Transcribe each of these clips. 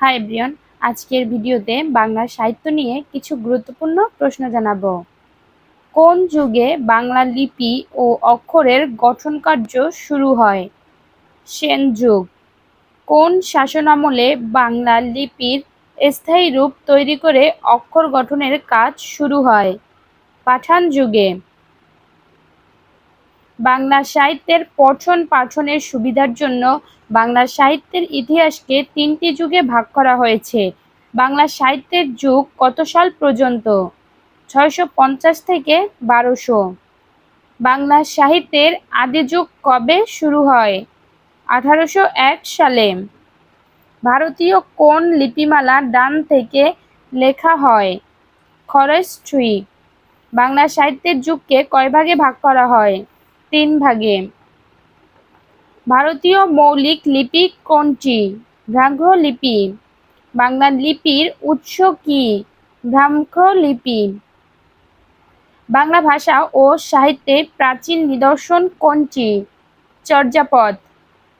Hi everyone, আজকের ভিডিওতে বাংলা সাহিত্য নিয়ে কিছু গুরুত্বপূর্ণ প্রশ্ন জানাব। কোন যুগে বাংলা লিপি ও অক্ষরের গঠন কার্য শুরু হয়? সেন যুগ। কোন শাসনামলে বাংলা লিপির স্থায়ী রূপ তৈরি করে অক্ষর গঠনের কাজ শুরু হয়? পাঠান যুগে। বাংলা সাহিত্যের পঠন পাঠনের সুবিধার জন্য বাংলা সাহিত্যের ইতিহাসকে তিনটি যুগে ভাগ করা হয়েছে। বাংলা সাহিত্যের যুগ কত সাল পর্যন্ত? ছয়শো পঞ্চাশ থেকে বারোশো। বাংলা সাহিত্যের আদি যুগ কবে শুরু হয়? আঠারোশো এক সালে। ভারতীয় কোন লিপিমালা ডান থেকে লেখা হয়? খরস্ট্রি বাংলা সাহিত্যের যুগকে কয় ভাগে ভাগ করা হয়? তিন ভাগে। ভারতীয় মৌলিক লিপি কোনটি? ব্রাহ্ম লিপি। বাংলা লিপির উৎস কি? ব্রাহ্ম লিপি। বাংলা ভাষা ও সাহিত্যে প্রাচীন নিদর্শন কোনটি? চর্যাপদ।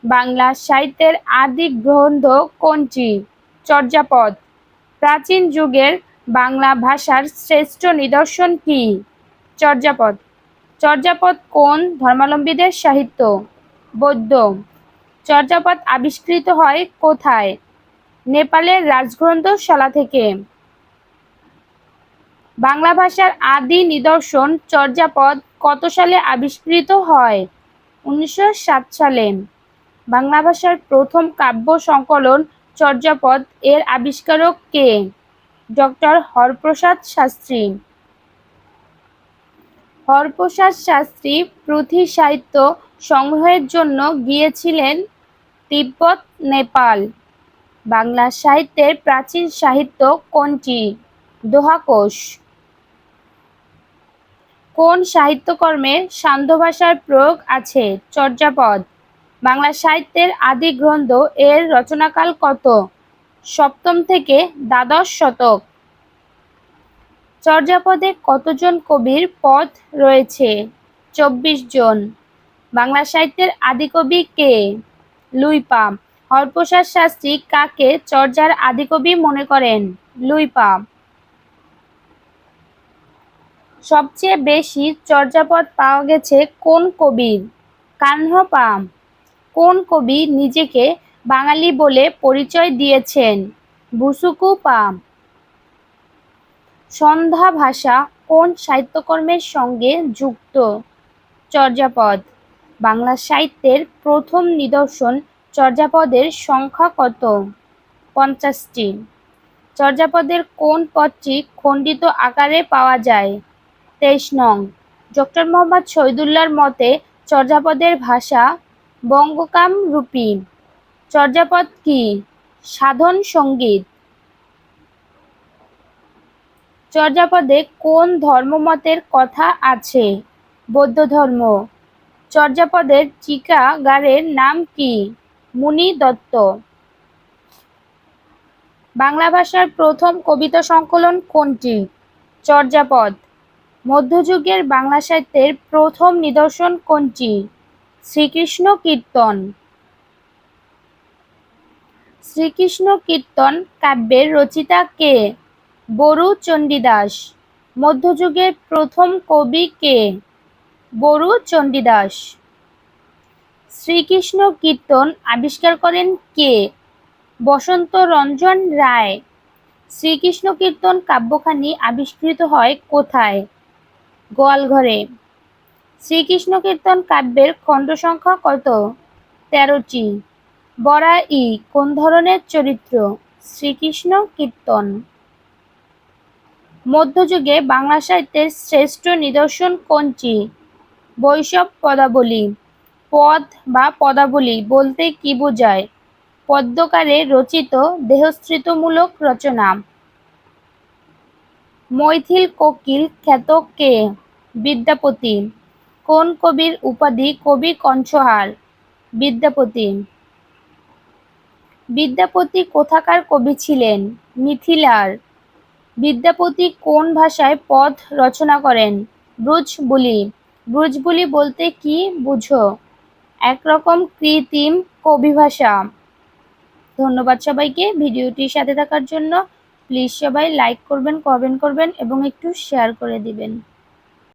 বাংলা সাহিত্যের আদি গ্রন্থ কোনটি? চর্যাপদ। প্রাচীন যুগের বাংলা ভাষার শ্রেষ্ঠ নিদর্শন কি? চর্যাপদ। চর্যাপদ কোন ধর্মাবলম্বীদের সাহিত্য? বৌদ্ধ। চর্যাপদ আবিষ্কৃত হয় কোথায়? নেপালের রাজগ্রন্থশালা থেকে। বাংলা ভাষার আদি নিদর্শন চর্যাপদ কত সালে আবিষ্কৃত হয়? উনিশশো সাত সালে। বাংলা ভাষার প্রথম কাব্য সংকলন চর্যাপদ এর আবিষ্কারক কে? ডক্টর হরপ্রসাদ শাস্ত্রী। হরপ্রসাদ শাস্ত্রী পুঁথি সাহিত্য সংগ্রহের জন্য গিয়েছিলেন তিব্বত, নেপাল। বাংলা সাহিত্যের প্রাচীন সাহিত্য কোনটি? দোহাকোষ। কোন সাহিত্যকর্মে সান্ধ্য ভাষার প্রয়োগ আছে? চর্যাপদ। বাংলা সাহিত্যের আদি গ্রন্থ এর রচনাকাল কত? সপ্তম থেকে দ্বাদশ শতক। চর্যাপদে কতজন কবির পদ রয়েছে? চব্বিশ জন। বাংলা সাহিত্যের আদিকবি কে? লুইপা হরপ্রসাদ শাস্ত্রী কাকে চর্যার আদিকবি মনে করেন? লুইপা সবচেয়ে বেশি চর্যাপদ পাওয়া গেছে কোন কবির? কাহ্নপা কোন কবি নিজেকে বাঙালি বলে পরিচয় দিয়েছেন? বুসুকু পাম। সন্ধ্যা ভাষা কোন সাহিত্যকর্মের সঙ্গে যুক্ত? চর্যাপদ। বাংলা সাহিত্যের প্রথম নিদর্শন চর্যাপদের সংখ্যা কত? পঞ্চাশটি। চর্যাপদের কোন পদটি খণ্ডিত আকারে পাওয়া যায়? তেইশ নং। ডক্টর মোহাম্মদ শহীদুল্লাহর মতে চর্যাপদের ভাষা বঙ্গকাম রূপী। চর্যাপদ কি? সাধন সংগীত। চর্যাপদে কোন ধর্মমতের কথা আছে? বৌদ্ধ ধর্ম। চর্যাপদের টিকাগারের নাম কি? মুনি দত্ত। বাংলা ভাষার প্রথম কবিতা সংকলন কোনটি? চর্যাপদ। মধ্যযুগের বাংলা সাহিত্যের প্রথম নিদর্শন কোনটি? শ্রীকৃষ্ণ কীর্তন। শ্রীকৃষ্ণ কীর্তন কাব্যের রচিতা কে? বরু চণ্ডীদাস। মধ্যযুগের প্রথম কবি কে? বরু চণ্ডীদাস। শ্রীকৃষ্ণ কীর্তন আবিষ্কার করেন কে? বসন্ত রঞ্জন রায়। শ্রীকৃষ্ণ কীর্তন কাব্যখানি আবিষ্কৃত হয় কোথায়? গোয়ালঘরে। শ্রীকৃষ্ণ কীর্তন কাব্যের খণ্ড সংখ্যা কত? তেরোটি। বরা বরাই, কোন ধরনের চরিত্র? শ্রীকৃষ্ণ কীর্তন। মধ্যযুগে বাংলা সাহিত্যের শ্রেষ্ঠ নিদর্শন কোনটি? বৈষব পদাবলী। পদ বা পদাবলী বলতে কি বোঝায়? পদ্মকারে রচিত দেহস্ত্রিতমূলক রচনা। মৈথিল কোকিল খ্যাত কে? বিদ্যাপতি। কোন কবির উপাধি কবি কণ্ঠহার? বিদ্যাপতি। বিদ্যাপতি কোথাকার কবি ছিলেন? মিথিলার। বিদ্যাপতি কোন ভাষায় পদ রচনা করেন? ব্রুজবুলি। ব্রুজবুলি বলতে কি বুঝো? একরকম কৃত্রিম কবিভাষা ধন্যবাদ সবাইকে ভিডিওটির সাথে থাকার জন্য। প্লিজ সবাই লাইক করবেন, কমেন্ট করবেন এবং একটু শেয়ার করে দিবেন।